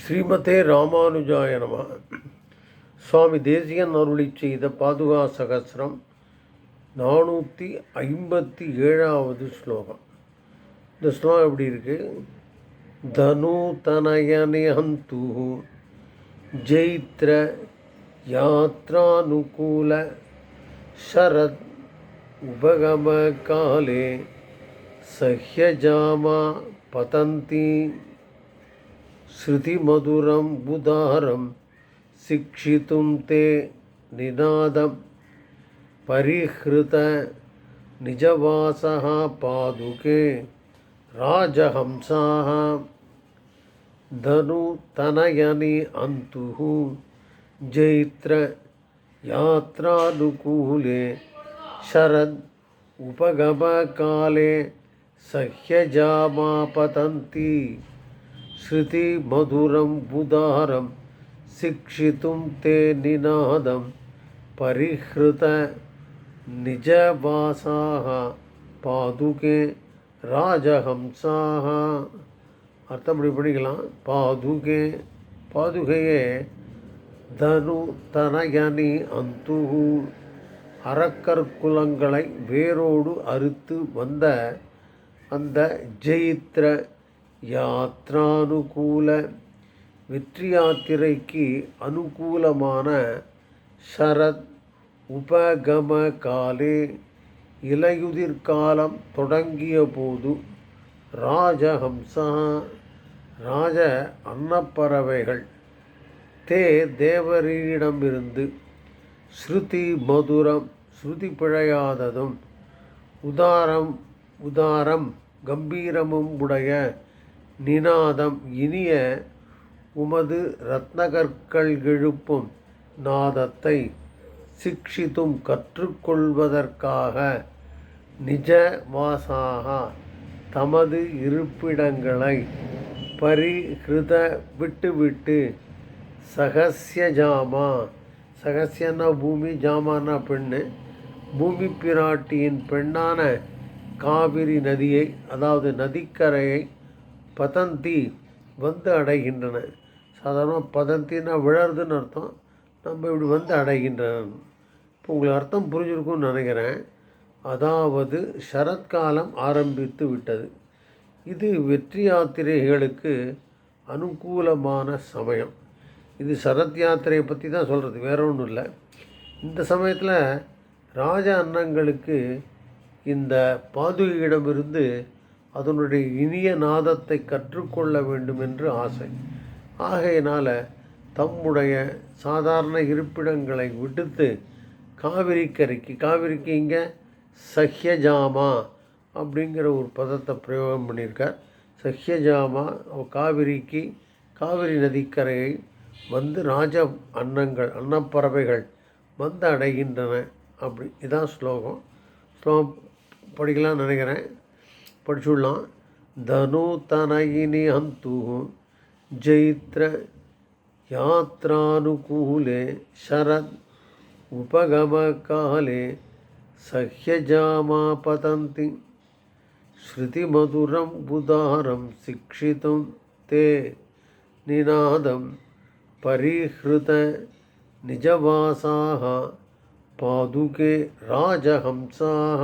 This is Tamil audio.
ஸ்ரீமதே ராமானுஜாய நம. சுவாமி தேசியன் அருளி செய்த பாதுகா சகசிரம் நானூற்றி ஐம்பத்தி ஏழாவது ஸ்லோகம். இந்த ஸ்லோகம் எப்படி இருக்குது தனு தனயனேஹந்து ஜெயித்ர யாத்ரானுகூல சரத் உபகம காலே சஹ்யஜாமா பதந்தி श्रुतिमधुरं बुधारं शिक्षितुं ते निनादं। परिहृत निजवासः पादुके राजहंसाः। धनुतनयनि अन्तुः जैत्र यात्रानुकूले शरद् उपगमकाले सह्यजामापतन्ति। श्रुतिमधुरं बुधारं शिक्षितुं ते निनादं परिहृत निजवासाः पादुके ராஜஹம்சாக அர்த்தம் இப்படி படிக்கலாம் பாதுகே பாதுகையே தனு தனயனி அந்துகு அறக்கற்குலங்களை வேரோடு அறுத்து வந்த அந்த ஜெயித்ர யாத்ரானுகூல வெற்றி யாத்திரைக்கு அனுகூலமான சரத் உபகம காலே இலையுதிர்காலம் தொடங்கிய போது ராஜஹம்சா ராஜ அன்னப்பறவைகள் தே தேவரீரிடமிருந்து ஸ்ருதி மதுரம் ஸ்ருதி பிழையாததும் உதாரம் உதாரம் கம்பீரமும் உடைய நினாதம் இனிய உமது ரத்னகற்கள் எழுப்பும் நாதத்தை சிக்ஷித்தும் கற்றுக்கொள்வதற்காக நிஜ வாசாக தமது இருப்பிடங்களை பரிஹிருத விட்டுவிட்டு சகசியஜாமா சகசியன்னா பூமி ஜாமானா பெண்ணு பூமி பிராட்டியின் பெண்ணான காவிரி நதியை அதாவது நதிக்கரையை பதந்தி வந்து அடைகின்றன. சாதாரணமாக பதந்தின்னா விழறதுன்னு அர்த்தம். நம்ம இப்படி வந்து அடைகின்றன இப்போ உங்களுக்கு அர்த்தம் புரிஞ்சிருக்கும்னு நினைக்கிறேன். அதாவது சரத்காலம் ஆரம்பித்து விட்டது. இது வெற்றி யாத்திரைகளுக்கு அனுகூலமான சமயம். இது சரத் யாத்திரையை பற்றி தான் சொல்கிறது வேற ஒன்றும் இல்லை. இந்த சமயத்தில் ராஜ அன்னங்களுக்கு இந்த பாதுகையிடமிருந்து அதனுடைய இனிய நாதத்தை கற்றுக்கொள்ள வேண்டும் என்று ஆசை. ஆகையினால் தம்முடைய சாதாரண இருப்பிடங்களை விடுத்து காவிரி கரைக்கு காவிரிக்கு இங்கே சஹ்யஜாமா அப்படிங்கிற ஒரு பதத்தை பிரயோகம் பண்ணியிருக்கார். சஹ்யஜாமா காவிரிக்கு காவிரி நதிக்கரையை வந்து ராஜ அன்னங்கள் அன்னப்பறவைகள் வந்து அடைகின்றன அப்படி. இதான் ஸ்லோகம். ஸ்லோகம் படிக்கலாம்னு நினைக்கிறேன். படிச்சுடலாம் தனு தனயினி ஹந்து ஜெயித்ர யாத்ரானுகூலே शरद् उपगमकाले सह्यजामा पतन्ति श्रुतिमधुरं बुधारं शिक्षितुं ते निनादं परिहृत निजवासाः पादुके राजहंसाः